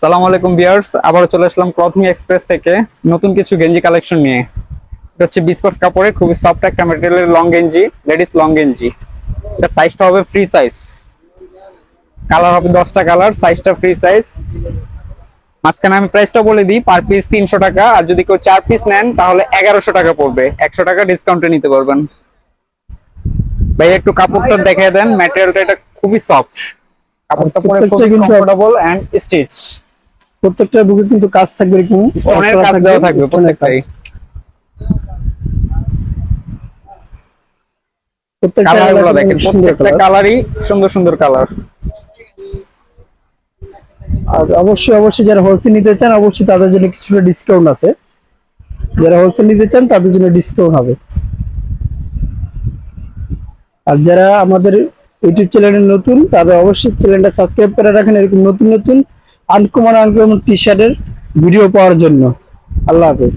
সালাম আলাইকুম বিয়ার্স আবার চলে আসলাম ক্লথিং এক্সপ্রেস থেকে নতুন কিছু গেঞ্জি কালেকশন নিয়ে। এটা হচ্ছে বিসকস কাপড়ের, খুবই সফট একটা ম্যাটেরিয়ালের লং গেঞ্জি লেডিস লং গেঞ্জি। এটা সাইজটা হবে ফ্রি সাইজ কালার হবে দশটা কালার সাইজটা ফ্রি সাইজ মাঝখানে আমি প্রাইসটা বলে দিই পার পিস তিনশো টাকা, আর যদি কেউ চার পিস নেন, তাহলে এগারোশো টাকা পড়বে। একশো টাকা ডিসকাউন্টে নিতে পারবেন। ভাই একটু কাপড়টা দেখে দেন ম্যাটেরিয়ালটা এটা খুবই সফট কাপড়টা পরে খুবই কমফোর্টেবল এন্ড স্টিচ প্রত্যেকটা বুকে কিন্তু কাজ থাকবে এরকম স্টোনের কাজ দেওয়া থাকবে প্রত্যেকটাই। প্রত্যেকটা কালারগুলো কালার দেখেন প্রত্যেকটা কালারই সুন্দর সুন্দর কালার আর অবশ্যই অবশ্যই যারা হোলসেল নিতে চান অবশ্যই তাদের জন্য কিছুটা ডিসকাউন্ট আছে। যারা হোলসেল নিতে চান তাদের জন্য ডিসকাউন্ট হবে। আর যারা আমাদের ইউটিউব চ্যানেলে নতুন, তাদের অবশ্যই চ্যানেলটা সাবস্ক্রাইব করে রাখেন, এরকম নতুন নতুন আনকমন আনকমন টি শার্টের ভিডিও পাওয়ার জন্য। আল্লাহ হাফেজ।